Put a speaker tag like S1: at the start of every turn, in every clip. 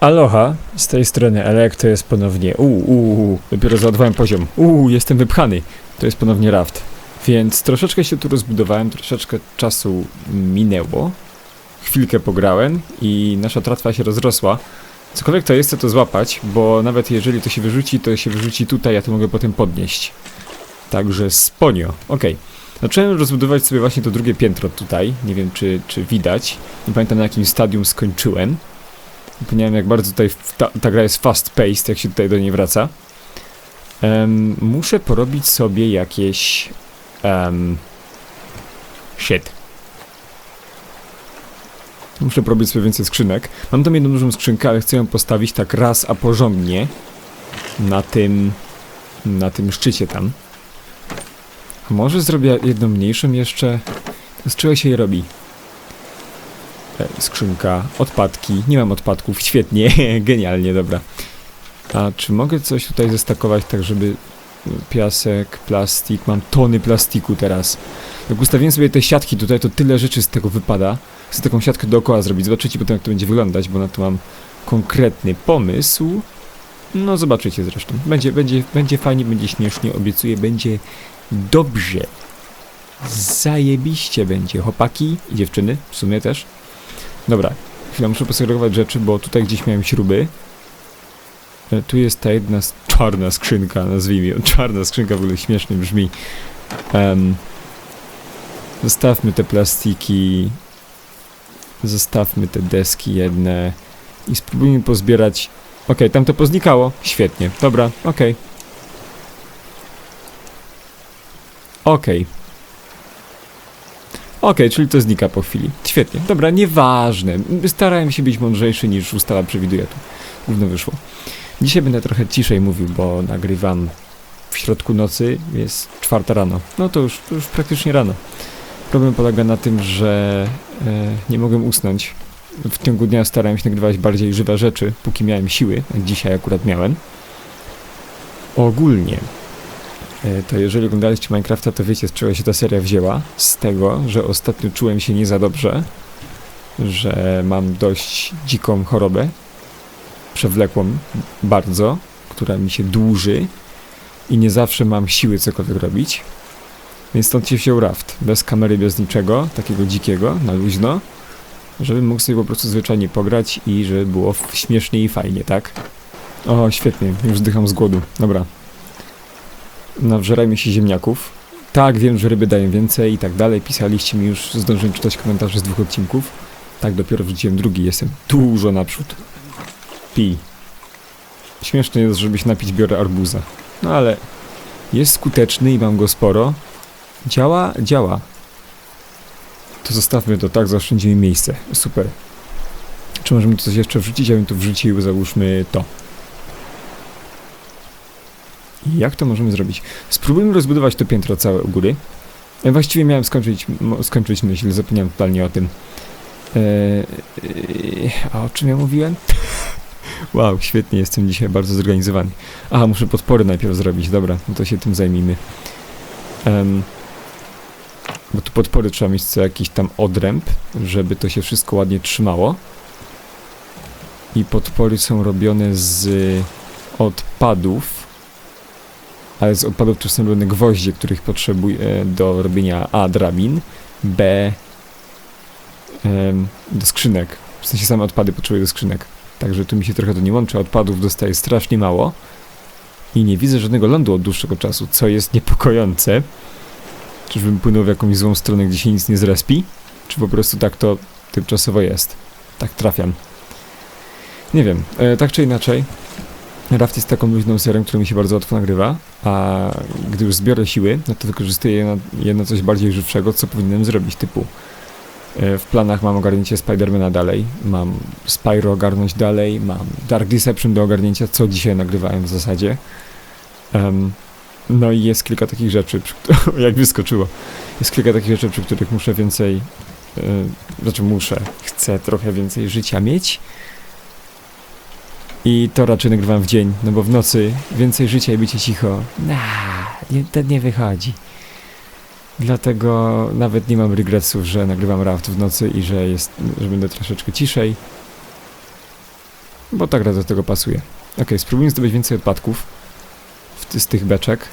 S1: Aloha, z tej strony Elek, to jest ponownie, uuu, uu, dopiero załadowałem poziom, uuu, jestem wypchany, to jest ponownie raft. Więc troszeczkę się tu rozbudowałem, troszeczkę czasu minęło, chwilkę pograłem i nasza tratwa się rozrosła. Cokolwiek to jest, chcę to złapać, bo nawet jeżeli to się wyrzuci, to się wyrzuci tutaj, ja to mogę potem podnieść. Także sponio, okej. Zacząłem rozbudować sobie właśnie to drugie piętro tutaj, nie wiem czy, czy widać, nie pamiętam na jakim stadium skończyłem. Zapomniałem jak bardzo tutaj ta, ta gra jest fast paced, jak się tutaj do niej wraca. Em, muszę porobić sobie jakieś... Um, shit. Muszę porobić sobie więcej skrzynek. Mam tam jedną dużą skrzynkę, ale chcę ją postawić tak raz, a porządnie na tym... na tym szczycie tam. A może zrobię jedną mniejszą jeszcze? Z czego się je robi? E, skrzynka, odpadki. Nie mam odpadków, świetnie, genialnie, dobra. A czy mogę coś tutaj zestakować tak, żeby piasek, plastik, mam tony plastiku teraz. Jak ustawiłem sobie te siatki tutaj, to tyle rzeczy z tego wypada. Chcę taką siatkę dookoła zrobić, zobaczycie potem jak to będzie wyglądać, bo na to mam konkretny pomysł. No zobaczycie zresztą. Będzie, będzie, będzie fajnie, będzie śmiesznie, obiecuję, będzie dobrze. Zajebiście będzie, chłopaki i dziewczyny, w sumie też. Dobra, chwila, muszę posegregować rzeczy, bo tutaj gdzieś miałem śruby. E, Tu jest ta jedna czarna skrzynka, nazwijmy ją. Czarna skrzynka w ogóle śmiesznie brzmi. Em, zostawmy te plastiki. Zostawmy te deski jedne. I spróbujmy pozbierać. Okej, tam to poznikało. Świetnie. Dobra, okej. Okej. Okej, czyli to znika po chwili. Świetnie. Dobra, nieważne. Starałem się być mądrzejszy niż ustawa przewiduje. Tu gówno wyszło. Dzisiaj będę trochę ciszej mówił, bo nagrywam w środku nocy, jest czwarta rano. No to już, już praktycznie rano. Problem polega na tym, że e, nie mogłem usnąć. W ciągu dnia starałem się nagrywać bardziej żywe rzeczy, póki miałem siły, jak dzisiaj akurat miałem. Ogólnie, to jeżeli oglądaliście Minecrafta, to wiecie z czego się ta seria wzięła. Z tego, że ostatnio czułem się nie za dobrze, że mam dość dziką chorobę, przewlekłą bardzo, która mi się dłuży i nie zawsze mam siły cokolwiek robić. Więc stąd się wziął raft, bez kamery, bez niczego, takiego dzikiego, na luźno, żebym mógł sobie po prostu zwyczajnie pograć i żeby było śmiesznie i fajnie, tak? O, świetnie, już zdycham z głodu, dobra. Nawżerajmy się ziemniaków. Tak, wiem, że ryby dają więcej i tak dalej. Pisaliście mi już, zdążyłem czytać komentarze z dwóch odcinków. Tak, dopiero wrzuciłem drugi, jestem dużo naprzód. Pij. Śmieszne jest, żebyś napić biorę arbuza. No ale jest skuteczny i mam go sporo. Działa, działa. To zostawmy to tak, zaoszczędzimy miejsce. Super. Czy możemy coś jeszcze wrzucić? Ja bym tu wrzucił, załóżmy to. Jak to możemy zrobić? Spróbujmy rozbudować to piętro całe u góry. E, Właściwie miałem skończyć, skończyć myśl, zapomniałem totalnie o tym. Eee, a o czym ja mówiłem? Wow, świetnie, jestem dzisiaj bardzo zorganizowany. Aha, muszę podpory najpierw zrobić, dobra, no to się tym zajmijmy. Em, bo tu podpory trzeba mieć co jakiś tam odręb, żeby to się wszystko ładnie trzymało. I podpory są robione z odpadów, ale z odpadów są robione gwoździe, których potrzebuję do robienia A drabin, B do skrzynek. W sensie same odpady potrzebuję do skrzynek. Także tu mi się trochę to nie łączy, odpadów dostaję strasznie mało i nie widzę żadnego lądu od dłuższego czasu, co jest niepokojące. Czyżbym płynął w jakąś złą stronę, gdzie się nic nie zrespi? Czy po prostu tak to tymczasowo jest? Tak trafiam. Nie wiem, e, tak czy inaczej. Raft jest taką luźną serią, która mi się bardzo łatwo nagrywa, a gdy już zbiorę siły, no to wykorzystuję je na, je na coś bardziej żywszego, co powinienem zrobić, typu E, W planach mam ogarnięcie Spidermana dalej, mam Spyro ogarnąć dalej, mam Dark Deception do ogarnięcia, co dzisiaj nagrywałem w zasadzie. Em, no i jest kilka takich rzeczy, przy, jak wyskoczyło, jest kilka takich rzeczy, przy których muszę więcej, e, znaczy muszę, chcę trochę więcej życia mieć. I to raczej nagrywam w dzień, no bo w nocy więcej życia i bycie cicho, nah, nie, to nie wychodzi. Dlatego nawet nie mam regresów, że nagrywam raft w nocy i że jest, że będę troszeczkę ciszej. Bo tak raz do tego pasuje. Ok, spróbujmy zdobyć więcej odpadków w z tych beczek.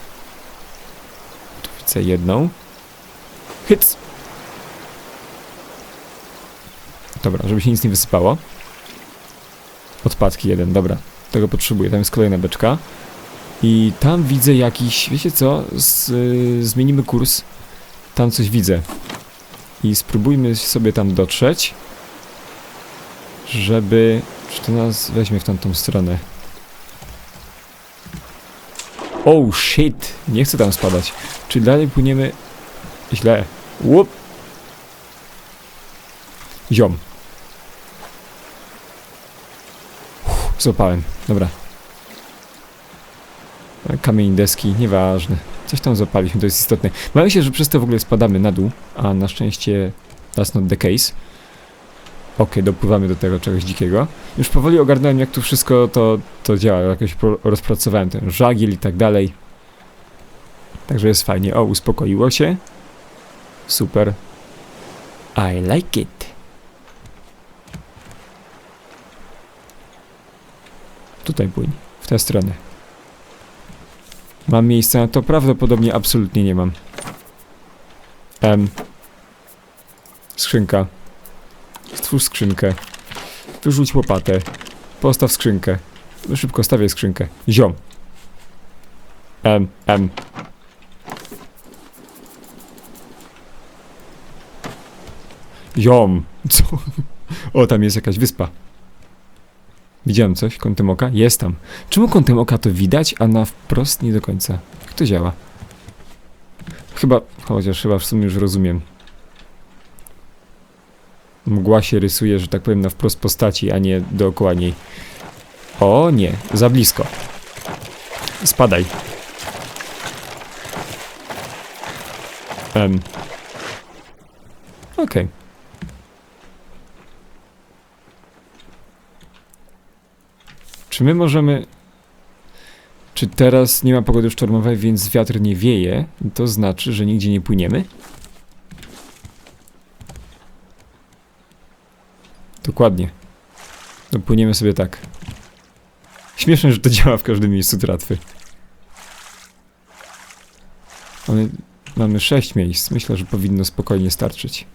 S1: Tu widzę jedną. Hyc! Dobra, żeby się nic nie wysypało. Odpadki jeden, dobra. Tego potrzebuję. Tam jest kolejna beczka. I tam widzę jakiś, wiecie co? Z, y, zmienimy kurs. Tam coś widzę. I spróbujmy sobie tam dotrzeć. Żeby... Czy to nas weźmie w tamtą stronę? Oh shit! Nie chcę tam spadać. Czy dalej płyniemy... Źle. Łup! Ziom. Złapałem. Dobra. Kamień, deski, nieważne. Coś tam zapaliśmy, to jest istotne. Mam się, że przez to w ogóle spadamy na dół, a na szczęście that's not the case. Okej, dopływamy do tego czegoś dzikiego. Już powoli ogarnąłem, jak tu wszystko to, to działa. Jakoś rozpracowałem ten żagiel i tak dalej. Także jest fajnie. O, uspokoiło się. Super. I like it. Tutaj płyń, w tę stronę. Mam miejsce na to? Prawdopodobnie absolutnie nie mam. Em. Skrzynka. Stwórz skrzynkę. Wyrzuć łopatę. Postaw skrzynkę. No Szybko stawię skrzynkę. Ziom. Em, em. Ziom. Co? O, tam jest jakaś wyspa. Widziałem coś kątem oka? Jest tam. Czemu kątem oka to widać, a na wprost nie do końca? Jak to działa? Chyba, chociaż chyba w sumie już rozumiem. Mgła się rysuje, że tak powiem, na wprost postaci, a nie dookoła niej. O nie, za blisko. Spadaj. Em. Okej. Czy my możemy... Czy teraz nie ma pogody sztormowej, więc wiatr nie wieje? To znaczy, że nigdzie nie płyniemy? Dokładnie. No płyniemy sobie tak. Śmieszne, że to działa w każdym miejscu tratwy. Mamy, mamy miejsc. Myślę, że powinno spokojnie starczyć.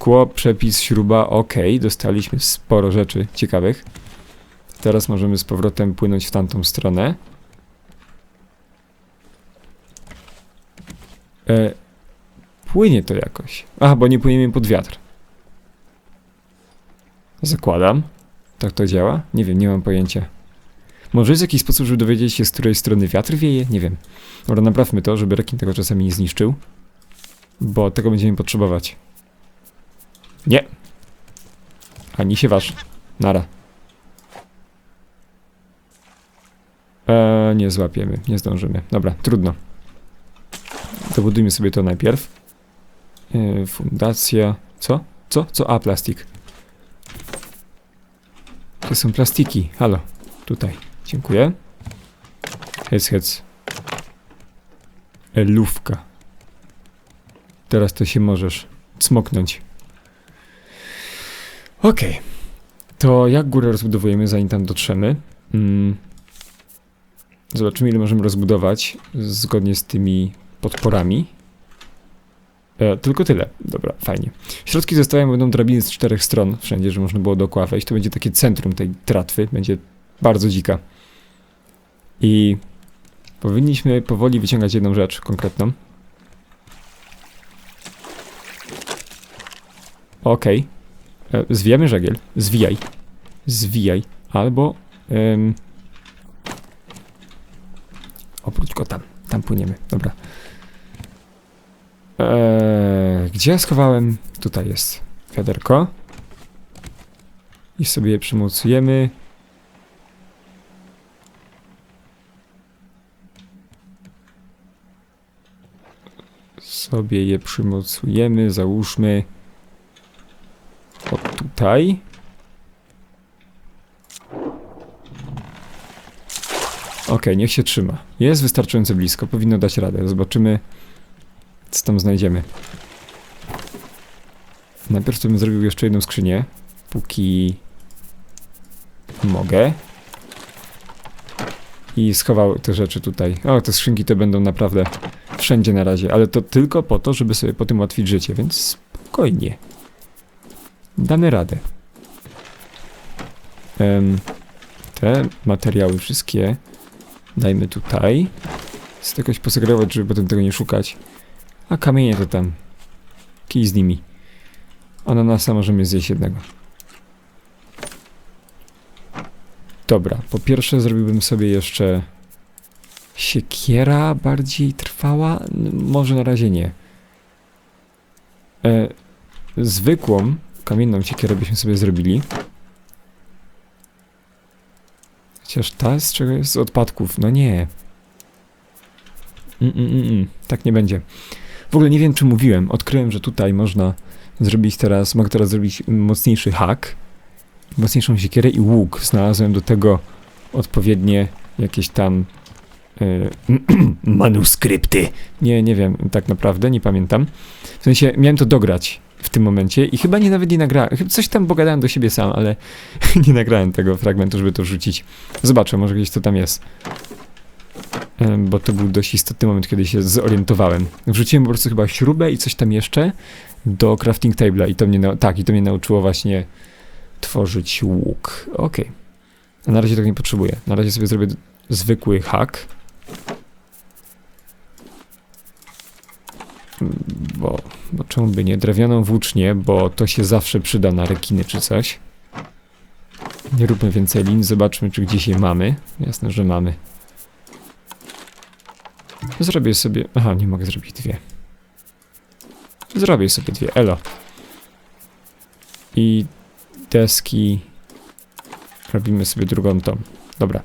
S1: Szkło, przepis, śruba, ok, dostaliśmy sporo rzeczy ciekawych. Teraz możemy z powrotem płynąć w tamtą stronę. E, płynie to jakoś. Aha, bo nie płyniemy pod wiatr. Zakładam. Tak to działa? Nie wiem, nie mam pojęcia. Może jest jakiś sposób, żeby dowiedzieć się, z której strony wiatr wieje? Nie wiem. Dobra, naprawmy to, żeby rekin tego czasami nie zniszczył. Bo tego będziemy potrzebować. Nie. Ani się waż. Nara. Eee, nie złapiemy, nie zdążymy. Dobra, trudno. Dobudujmy sobie to najpierw. Eee, fundacja. Co? Co? Co? A, plastik. To są plastiki. Halo. Tutaj. Dziękuję. Hec, hec. Elówka. Teraz to się możesz cmoknąć. Okej. To jak górę rozbudowujemy, zanim tam dotrzemy? Mm. Zobaczymy, ile możemy rozbudować zgodnie z tymi podporami. E, tylko tyle. Dobra, fajnie. Środki zostają, będą drabiny z czterech stron, wszędzie, że można było dookoła wejść. To będzie takie centrum tej tratwy, będzie bardzo dzika. I powinniśmy powoli wyciągać jedną rzecz konkretną. Okej. E, Zwijamy żagiel. Zwijaj. Zwijaj. Albo... Ym... Go tam. Tam płyniemy. Dobra. Eee, gdzie ja schowałem? Tutaj jest wiaderko. I sobie je przymocujemy. Sobie je przymocujemy, załóżmy. Tutaj. Okej, niech się trzyma. Jest wystarczająco blisko, powinno dać radę. Zobaczymy, co tam znajdziemy. Najpierw bym zrobił jeszcze jedną skrzynię, póki mogę. I schował te rzeczy tutaj. O, te skrzynki to będą naprawdę wszędzie na razie, ale to tylko po to, żeby sobie potem ułatwić życie, więc spokojnie. Damy radę. Te materiały wszystkie dajmy tutaj. Chcę jakoś posegregować, żeby potem tego nie szukać. A kamienie to tam. Kij z nimi. Ananasa możemy zjeść jednego. Dobra, po pierwsze zrobiłbym sobie jeszcze siekiera bardziej trwała? Może na razie nie. E, zwykłą kamienną siekierę byśmy sobie zrobili. Chociaż ta z czego jest? Z odpadków. No nie. Mm, mm, mm, mm. Tak nie będzie. W ogóle nie wiem, czy mówiłem. Odkryłem, że tutaj można zrobić teraz, mogę teraz zrobić mocniejszy hak, mocniejszą siekierę i łuk. Znalazłem do tego odpowiednie jakieś tam e, manuskrypty. Nie, nie wiem, tak naprawdę, nie pamiętam. W sensie, miałem to dograć w tym momencie i chyba nie nawet nie nagrałem, chyba coś tam pogadałem do siebie sam, ale nie nagrałem tego fragmentu, żeby to wrzucić. Zobaczę, może gdzieś to tam jest. Bo to był dość istotny moment, kiedy się zorientowałem. Wrzuciłem po prostu chyba śrubę i coś tam jeszcze do crafting table'a i to mnie, tak, i to mnie nauczyło właśnie tworzyć łuk. Okej. A na razie tego nie potrzebuję. Na razie sobie zrobię zwykły hak. Mm, Bo, bo czemu by nie? Drewnianą włócznię, bo to się zawsze przyda na rekiny czy coś. Nie róbmy więcej lin, zobaczmy czy gdzieś je mamy. Jasne, że mamy. Zrobię sobie... Aha, nie mogę zrobić dwie. Zrobię sobie dwie, elo. I deski... Robimy sobie drugą tą. Dobra.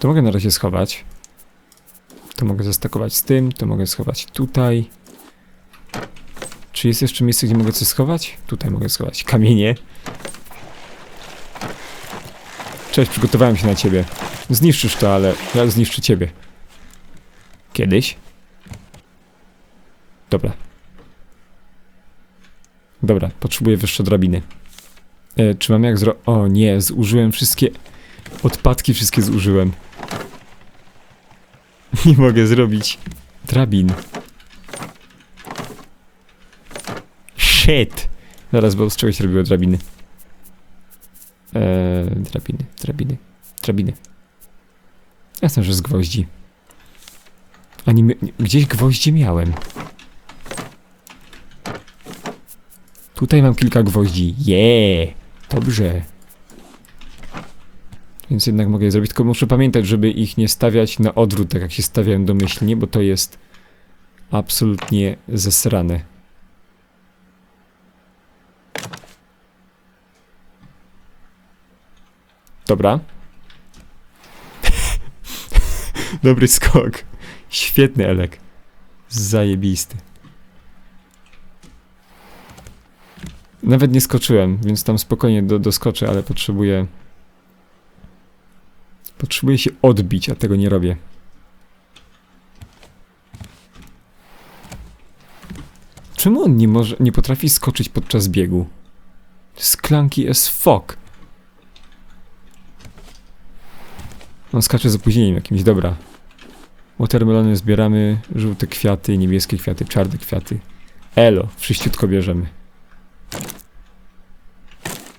S1: To mogę na razie schować. To mogę zastakować z tym, to mogę schować tutaj. Czy jest jeszcze miejsce, gdzie mogę coś schować? Tutaj mogę schować kamienie. Cześć, przygotowałem się na ciebie. Zniszczysz to, ale ja zniszczę ciebie. Kiedyś. Dobra. Dobra, potrzebuję wyższe drabiny. E, czy mam jak zro... O nie, zużyłem wszystkie... Odpadki wszystkie zużyłem. Nie mogę zrobić drabin. Shit! Zaraz, bo z czegoś robiło drabiny. Eee, drabiny, drabiny, drabiny. Jasne, że z gwoździ. A nie, mi- gdzieś gwoździe miałem. Tutaj mam kilka gwoździ. Jeee! Dobrze. Więc jednak mogę je zrobić, tylko muszę pamiętać, żeby ich nie stawiać na odwrót, tak jak się stawiałem domyślnie, bo to jest absolutnie zesrane. Dobra. Dobry skok. Świetny Elek. Zajebisty. Nawet nie skoczyłem, więc tam spokojnie do, doskoczę, ale potrzebuję... Potrzebuję się odbić, a tego nie robię. Czemu on nie może, nie potrafi skoczyć podczas biegu? Sklanki as fuck. On skacze z opóźnieniem jakimś, dobra. Watermelony zbieramy, żółte kwiaty, niebieskie kwiaty, czarne kwiaty. Elo, wszyściutko bierzemy.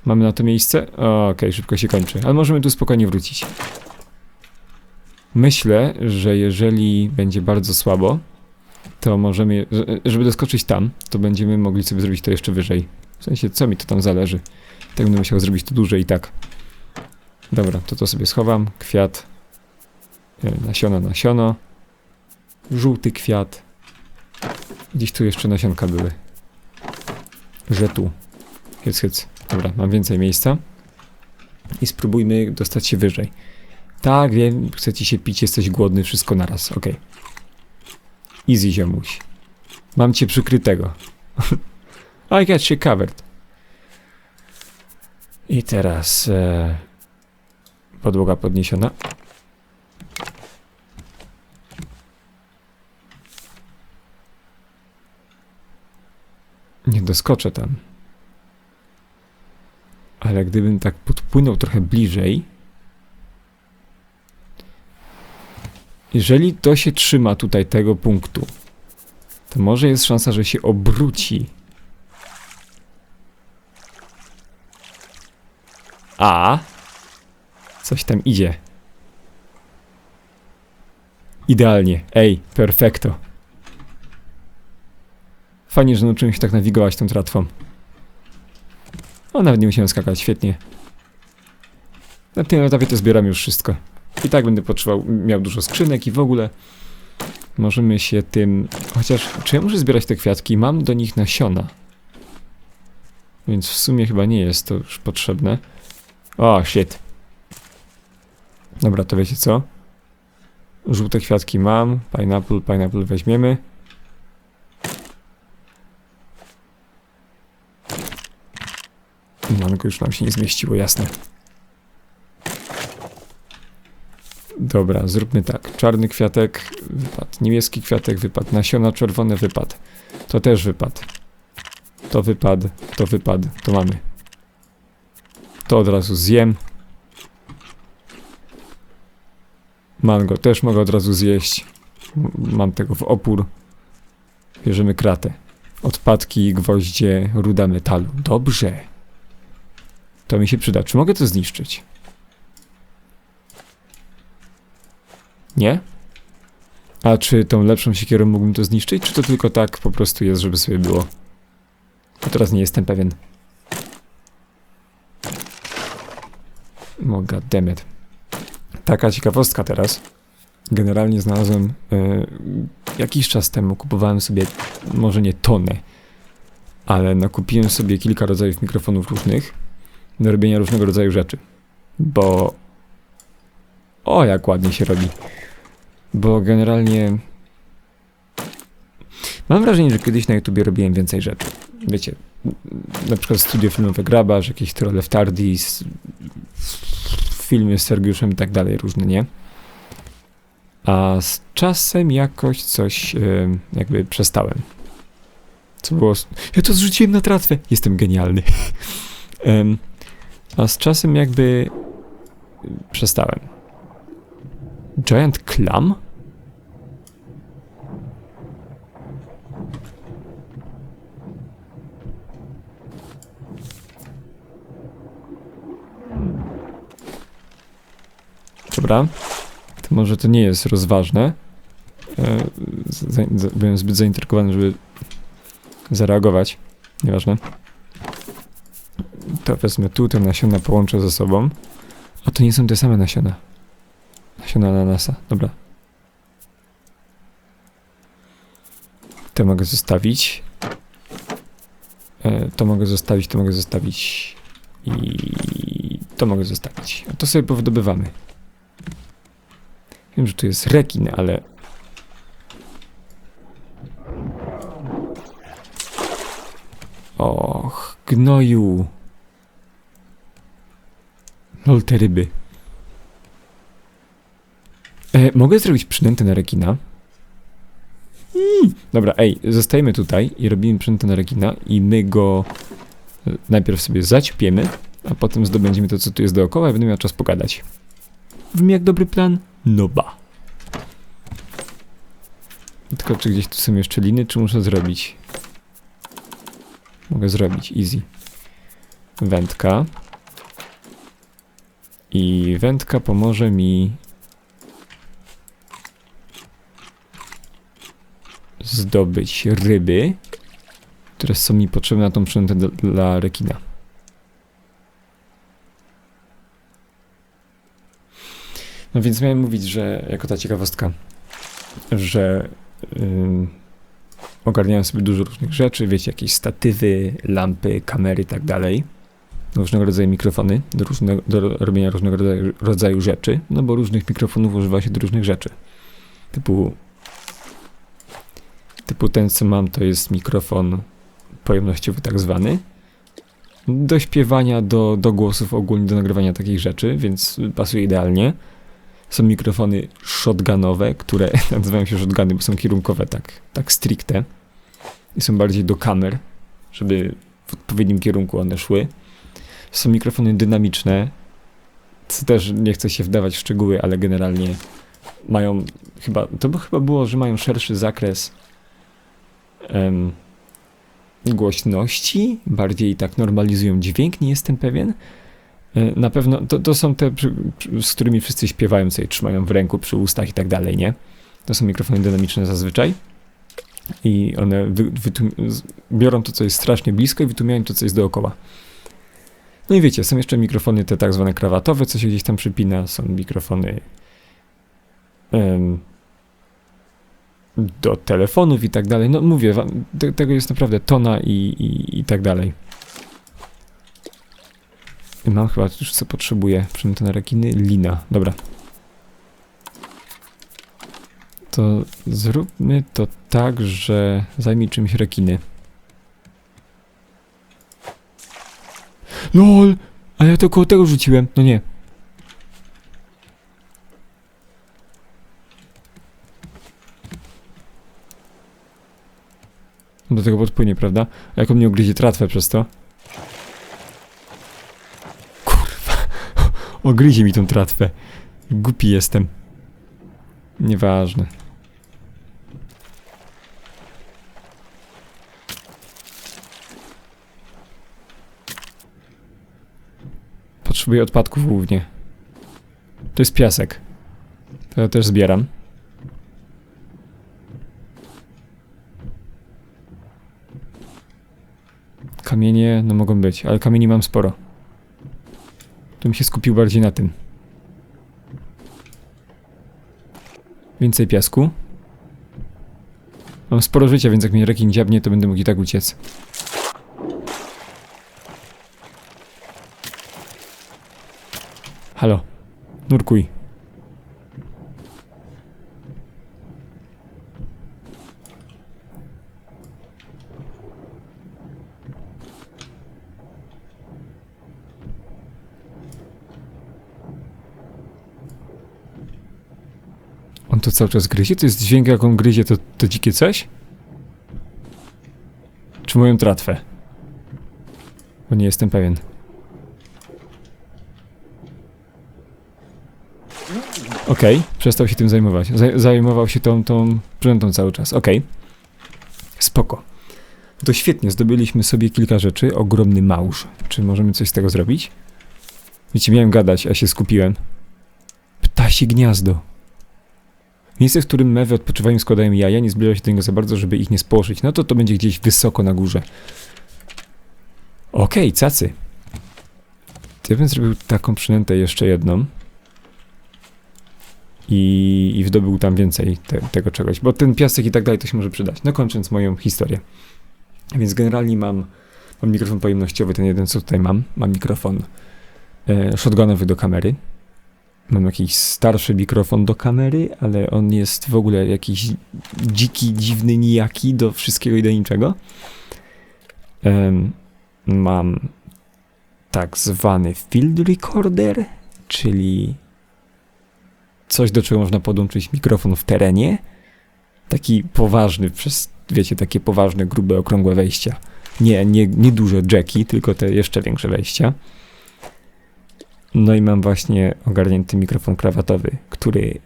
S1: Mamy na to miejsce? Okej, szybko się kończy, ale możemy tu spokojnie wrócić. Myślę, że jeżeli będzie bardzo słabo, to możemy, że- żeby doskoczyć tam, to będziemy mogli sobie zrobić to jeszcze wyżej. W sensie, co mi to tam zależy? Tak będę musiał zrobić to dłużej i tak. Dobra, to to sobie schowam. Kwiat. E, Nasiona, nasiono. Żółty kwiat. Gdzieś tu jeszcze nasionka były. Że tu. Hyc, hyc. Dobra, mam więcej miejsca. I spróbujmy dostać się wyżej. Tak, wiem, chcecie się pić, jesteś głodny, wszystko naraz, okej. Okay. Easy, ziomuś. Mam cię przykrytego. I got you covered. I teraz... E, podłoga podniesiona. Nie doskoczę tam. Ale gdybym tak podpłynął trochę bliżej... Jeżeli to się trzyma tutaj tego punktu, to może jest szansa, że się obróci. A coś tam idzie. Idealnie. Ej, perfekto. Fajnie, że nauczyłem się tak nawigować tą tratwą. O, nawet nie musiałem skakać, świetnie. Na tym etapie to zbieram już wszystko. I tak będę potrzebował, miał dużo skrzynek i w ogóle możemy się tym... Chociaż, czy ja muszę zbierać te kwiatki? Mam do nich nasiona. Więc w sumie chyba nie jest to już potrzebne. O, shit. Dobra, to wiecie co? Żółte kwiatki mam. Pineapple, pineapple weźmiemy. Mango już nam się nie zmieściło, jasne. Dobra, zróbmy tak. Czarny kwiatek, wypad. Niebieski kwiatek, wypad. Nasiona czerwone, wypad. To też wypad. To wypad, to wypad, to mamy. To od razu zjem. Mango też mogę od razu zjeść. Mam tego w opór. Bierzemy kratę. Odpadki, gwoździe, ruda metalu. Dobrze. To mi się przyda. Czy mogę to zniszczyć? Nie? A czy tą lepszą siekierą mógłbym to zniszczyć, czy to tylko tak po prostu jest, żeby sobie było? To teraz nie jestem pewien. Oh god damn it. Taka ciekawostka teraz. Generalnie znalazłem e, jakiś czas temu, kupowałem sobie może nie tonę, ale nakupiłem sobie kilka rodzajów mikrofonów różnych do robienia różnego rodzaju rzeczy. Bo o, jak ładnie się robi. Bo generalnie mam wrażenie, że kiedyś na YouTubie robiłem więcej rzeczy. Wiecie, na przykład studio filmowe Grabarz, jakieś trole w Tardis, filmy z Sergiuszem i tak dalej, różne, nie? A z czasem jakoś coś e, jakby przestałem. Co było... Ja to zrzuciłem na tratwę! Jestem genialny. Em, a z czasem jakby przestałem. Giant Clam? Dobra. To może to nie jest rozważne. E, byłem zbyt zainteresowany, żeby zareagować. Nieważne. To wezmę tu, te nasiona połączę ze sobą. A to nie są te same nasiona. Nasiona ananasa. Dobra. To mogę zostawić. E, to mogę zostawić, to mogę zostawić. I to mogę zostawić. A to sobie powydobywamy. Wiem, że tu jest rekin, ale... Och, gnoju. Lol, te ryby. E, mogę zrobić przynętę na rekina? Mm. Dobra, ej, zostajemy tutaj i robimy przynętę na rekina i my go najpierw sobie zaćpiemy, a potem zdobędziemy to, co tu jest dookoła i będę miał czas pogadać. Brzmi jak dobry plan? No ba. Tylko czy gdzieś tu są jeszcze liny, czy muszę zrobić? Mogę zrobić, easy. Wędka. I wędka pomoże mi zdobyć ryby, które są mi potrzebne na tą przynętę dla rekina. No więc miałem mówić, że jako ta ciekawostka, że ym, ogarniałem sobie dużo różnych rzeczy, wiecie, jakieś statywy, lampy, kamery i tak dalej. Różnego rodzaju mikrofony do, różnego, do robienia różnego rodzaju, rodzaju rzeczy, no bo różnych mikrofonów używa się do różnych rzeczy. Typu typu ten, co mam, to jest mikrofon pojemnościowy tak zwany. Do śpiewania, do, do głosów, ogólnie do nagrywania takich rzeczy, więc pasuje idealnie. Są mikrofony shotgunowe, które nazywają się shotguny, bo są kierunkowe tak, tak stricte. I są bardziej do kamer, żeby w odpowiednim kierunku one szły. Są mikrofony dynamiczne, co też nie chcę się wdawać w szczegóły, ale generalnie mają chyba, to by chyba było, że mają szerszy zakres em, głośności, bardziej tak normalizują dźwięk, nie jestem pewien. E, Na pewno to, to są te, z którymi wszyscy śpiewają, sobie trzymają w ręku, przy ustach i tak dalej, nie? To są mikrofony dynamiczne zazwyczaj. I one wy, biorą to, co jest strasznie blisko i wytłumiają to, co jest dookoła. No i wiecie, są jeszcze mikrofony te tak zwane krawatowe, co się gdzieś tam przypina, są mikrofony do telefonów i tak dalej. No mówię wam, te, tego jest naprawdę tona i, i, i tak dalej. Mam chyba już co potrzebuję. Na rekiny. Lina. Dobra. To zróbmy to tak, że zajmij czymś rekiny. LOL! A ja to koło tego rzuciłem. No nie. Do tego podpłynie, prawda? A jak on mnie ugryzie tratwę przez to? Ogryzie mi tą tratwę. Głupi jestem. Nieważne. Potrzebuję odpadków głównie. To jest piasek. To ja też zbieram. Kamienie, no mogą być, ale kamieni mam sporo. To bym się skupił bardziej na tym. Więcej piasku. Mam sporo życia, więc jak mnie rekin dziabnie, to będę mógł i tak uciec. Halo. Nurkuj. On to cały czas gryzie? To jest dźwięk, jak on gryzie, to, to dzikie coś? Czy moją tratwę? Bo nie jestem pewien. Okej, przestał się tym zajmować. Zaj zajmował się tą, tą przynętą cały czas. Okej. Spoko. To świetnie, zdobyliśmy sobie kilka rzeczy. Ogromny małż. Czy możemy coś z tego zrobić? Wiecie, miałem gadać, a się skupiłem. Ptasie gniazdo. Miejsce, w którym mewy odpoczywają składają jaja, nie zbliża się do niego za bardzo, żeby ich nie spłoszyć. No to to będzie gdzieś wysoko na górze. Okej, cacy. To ja bym zrobił taką przynętę jeszcze jedną. I, i wydobył tam więcej te, tego czegoś, bo ten piasek i tak dalej to się może przydać. No kończąc moją historię. Więc generalnie mam, mam mikrofon pojemnościowy, ten jeden co tutaj mam. Mam mikrofon e, shotgunowy do kamery. Mam jakiś starszy mikrofon do kamery, ale on jest w ogóle jakiś dziki, dziwny, nijaki do wszystkiego i do niczego. Em, mam tak zwany field recorder, czyli coś, do czego można podłączyć mikrofon w terenie. Taki poważny, przez, wiecie, takie poważne, grube, okrągłe wejścia. Nie, nie, nie duże jacki, tylko te jeszcze większe wejścia. No i mam właśnie ogarnięty mikrofon krawatowy, który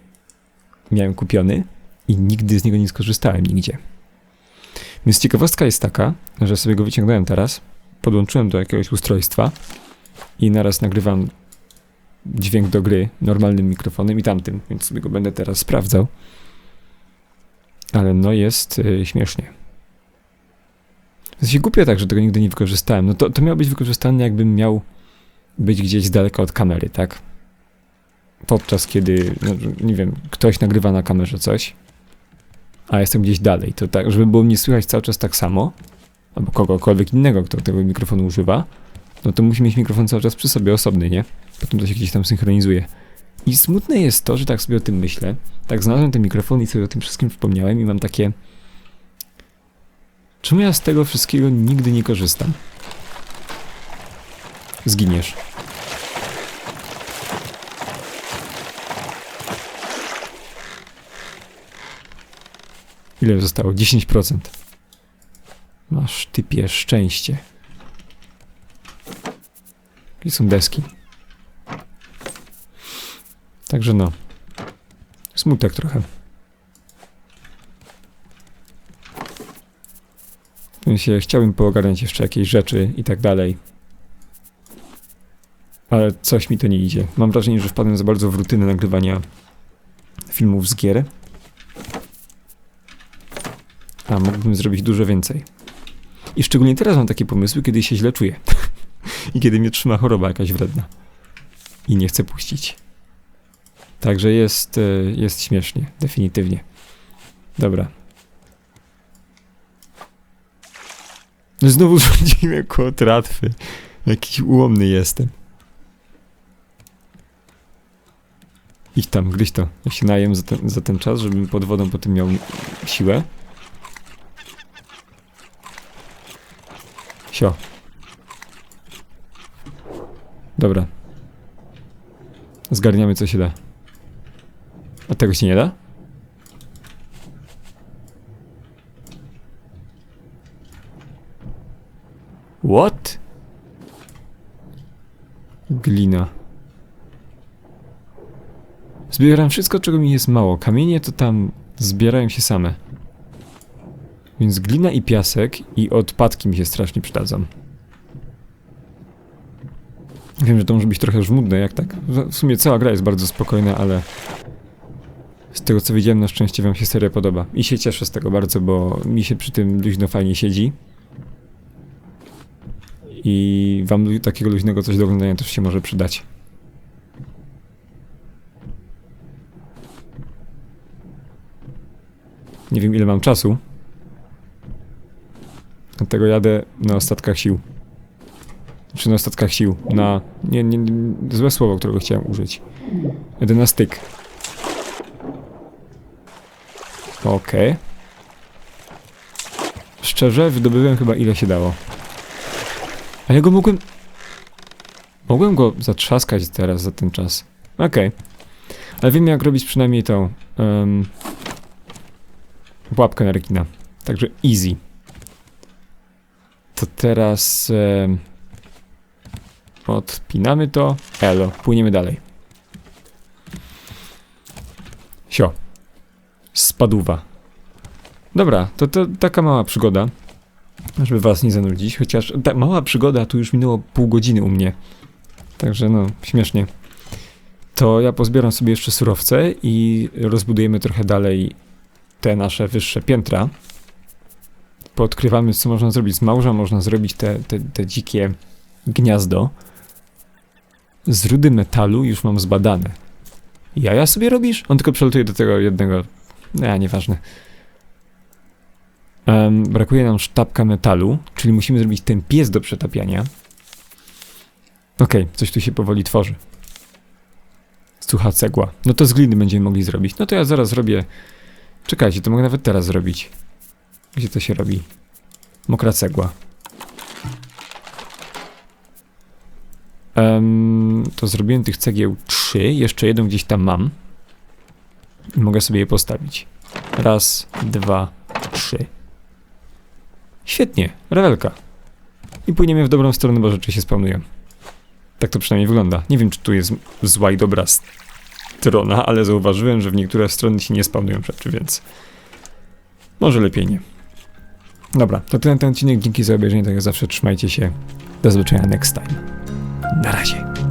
S1: miałem kupiony i nigdy z niego nie skorzystałem nigdzie. Więc ciekawostka jest taka, że sobie go wyciągnąłem teraz, podłączyłem do jakiegoś ustrojstwa i naraz nagrywam dźwięk do gry normalnym mikrofonem i tamtym, więc sobie go będę teraz sprawdzał. Ale no jest y, śmiesznie. Więc się głupio tak, że tego nigdy nie wykorzystałem. No to, to miało być wykorzystane jakbym miał być gdzieś z daleka od kamery, tak? Podczas kiedy, no, nie wiem, ktoś nagrywa na kamerze coś, a jestem gdzieś dalej, to tak, żeby było mnie słychać cały czas tak samo, albo kogokolwiek innego, kto tego mikrofonu używa, no to musi mieć mikrofon cały czas przy sobie osobny, nie? Potem to się gdzieś tam synchronizuje. I smutne jest to, że tak sobie o tym myślę. Tak znalazłem ten mikrofon i sobie o tym wszystkim wspomniałem i mam takie... Czemu ja z tego wszystkiego nigdy nie korzystam? Zginiesz. Ile zostało? 10%. Masz typie szczęście. Gdzie są deski? Także no. Smutek trochę. W sensie chciałbym poogarniać jeszcze jakieś rzeczy i tak dalej. Ale coś mi to nie idzie. Mam wrażenie, że wpadłem za bardzo w rutynę nagrywania filmów z gier. A mógłbym zrobić dużo więcej. I szczególnie teraz mam takie pomysły, kiedy się źle czuję. I kiedy mnie trzyma choroba jakaś wredna. I nie chcę puścić. Także jest, e, jest śmiesznie, definitywnie. Dobra. Znowu rządzimy koło tratwy. Jakiś ułomny jestem. Idź tam, gryź to. Ja się najem za ten, za ten czas, żebym pod wodą potem miał siłę. Sio. Dobra. Zgarniamy co się da. A tego się nie da? What? Glina. Zbieram wszystko, czego mi jest mało. Kamienie to tam zbierają się same. Więc glina i piasek i odpadki mi się strasznie przydadzą. Wiem, że to może być trochę żmudne, jak tak. W sumie cała gra jest bardzo spokojna, ale z tego co widziałem, na szczęście wam się seria podoba. I się cieszę z tego bardzo, bo mi się przy tym luźno fajnie siedzi. I wam takiego luźnego coś do oglądania też się może przydać. Nie wiem ile mam czasu. Dlatego jadę na ostatkach sił. Czy na ostatkach sił? Na... Nie, nie, złe słowo, którego chciałem użyć. Jadę na styk. Okej. Szczerze, wydobyłem chyba ile się dało. A ja go mogłem... Mogłem go zatrzaskać teraz za ten czas. Okej. Ale wiem jak robić przynajmniej tą... Um, pułapkę na rekina. Także easy. To teraz... em, odpinamy to. Elo, płyniemy dalej. Sio. Spaduwa. Dobra, to, to taka mała przygoda. Żeby was nie zanudzić, chociaż ta mała przygoda tu już minęło pół godziny u mnie. Także no, śmiesznie. To ja pozbieram sobie jeszcze surowce i rozbudujemy trochę dalej te nasze wyższe piętra. Poodkrywamy, co można zrobić z małża. Można zrobić te, te, te dzikie gniazdo. Z rudy metalu już mam zbadane. Jaja sobie robisz? On tylko przelatuje do tego jednego. Nie, nieważne. Em, brakuje nam sztabka metalu, czyli musimy zrobić ten pies do przetapiania. Okej, coś tu się powoli tworzy. Sucha cegła. No to z gliny będziemy mogli zrobić. No to ja zaraz zrobię. Czekajcie, to mogę nawet teraz zrobić. Gdzie to się robi? Mokra cegła. Em, to zrobiłem tych cegieł trzy. Jeszcze jedną gdzieś tam mam. I mogę sobie je postawić. Raz, dwa, trzy. Świetnie, rewelka. I płyniemy w dobrą stronę, bo rzeczy się spawnują. Tak to przynajmniej wygląda. Nie wiem, czy tu jest zła i dobra strona, ale zauważyłem, że w niektóre strony się nie spawnują rzeczy, więc może lepiej nie. Dobra, to tyle na ten odcinek. Dzięki za obejrzenie, tak jak zawsze trzymajcie się. Do zobaczenia next time. Na razie.